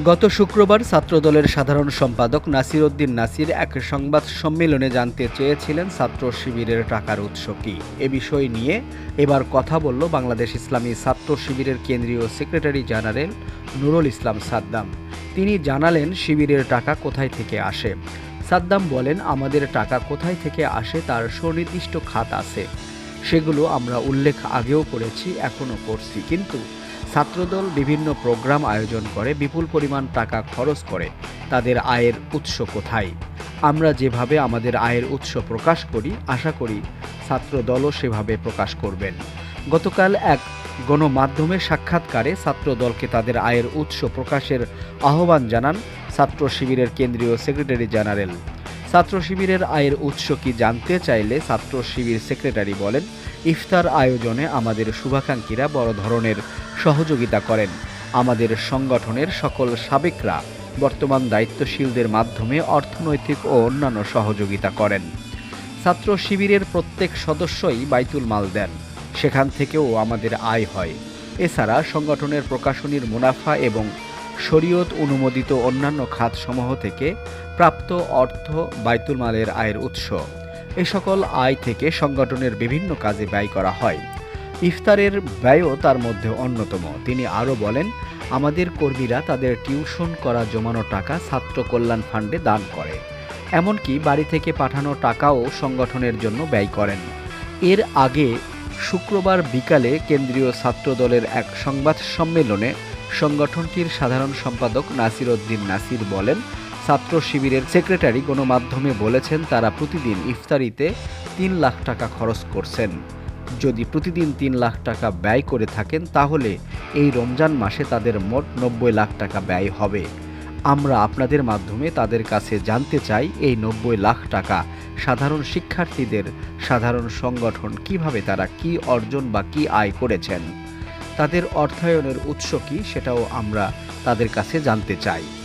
গত শুক্রবার ছাত্রদলের সাধারণ সম্পাদক নাসির উদ্দিন নাসির এক সংবাদ সম্মেলনে জানতে চেয়েছিলেন ছাত্র শিবিরের টাকার উৎস কি। এ বিষয় নিয়ে এবার কথা বলল বাংলাদেশ ইসলামী ছাত্র শিবিরের কেন্দ্রীয় সেক্রেটারি জেনারেল নুরুল ইসলাম সাদ্দাম। তিনি জানালেন, শিবিরের টাকা কোথায় থেকে আসে? সাদ্দাম বলেন, আমাদের টাকা কোথায় থেকে আসে তার সুনির্দিষ্ট খাত আছে। সেগুলো আমরা উল্লেখ আগেও করেছি, এখনও করছি। কিন্তু ছাত্রদল বিভিন্ন প্রোগ্রাম আয়োজন করে, বিপুল পরিমাণ টাকা খরচ করে। তাদের আয়ের উৎস কোথায়? আমরা যেভাবে আমাদের আয়ের উৎস প্রকাশ করি, আশা করি ছাত্রদলও সেভাবে প্রকাশ করবেন। গতকাল এক গণমাধ্যমের সাক্ষাৎকারে ছাত্রদলকে তাদের আয়ের উৎস প্রকাশের আহ্বান জানান ছাত্র শিবিরের কেন্দ্রীয় সেক্রেটারি জেনারেল। ছাত্র শিবিরের আয়ের উৎস কি জানতে চাইলে ছাত্র শিবির সেক্রেটারি বলেন, ইফতার আয়োজনে আমাদের শুভাকাঙ্ক্ষীরা বড় ধরনের সহযোগিতা করেন। আমাদের সংগঠনের সকল সাবেকরা বর্তমান দায়িত্বশীলদের মাধ্যমে অর্থনৈতিক ও অন্যান্য সহযোগিতা করেন। ছাত্র শিবিরের প্রত্যেক সদস্যই বাইতুল মাল দেন, সেখান থেকেও আমাদের আয় হয়। এছাড়া সংগঠনের প্রকাশনীর মুনাফা এবং শরীয়ত অনুমোদিত অন্যান্য খাতসমূহ থেকে প্রাপ্ত অর্থ বাইতুল মালের আয়ের উৎস। এ সকল আয় থেকে সংগঠনের বিভিন্ন কাজে ব্যয় করা হয়। ইফতারের ব্যয়ও তার মধ্যে অন্যতম। তিনি আরও বলেন, আমাদের কর্মীরা তাদের টিউশন করা জমানো টাকা ছাত্র কল্যাণ ফান্ডে দান করে। এমনকি বাড়ি থেকে পাঠানো টাকাও সংগঠনের জন্য ব্যয় করেন। এর আগে শুক্রবার বিকালে কেন্দ্রীয় ছাত্রদলের এক সংবাদ সম্মেলনে সংগঠনটির সাধারণ সম্পাদক নাসির উদ্দিন নাসির বলেন, ছাত্র শিবিরের সেক্রেটারি গণমাধ্যমে বলেছেন, তারা প্রতিদিন ইফতারিতে তিন লাখ টাকা খরচ করছেন। যদি প্রতিদিন তিন লাখ টাকা ব্যয় করে থাকেন, তাহলে এই রমজান মাসে তাদের মোট নব্বই লাখ টাকা ব্যয় হবে। আমরা আপনাদের মাধ্যমে তাদের কাছে জানতে চাই, এই নব্বই লাখ টাকা সাধারণ শিক্ষার্থীদের, সাধারণ সংগঠন কীভাবে তারা কি অর্জন বা কি আয় করেছেন। তাদের অর্থায়নের উৎস কী সেটাও আমরা তাদের কাছে জানতে চাই।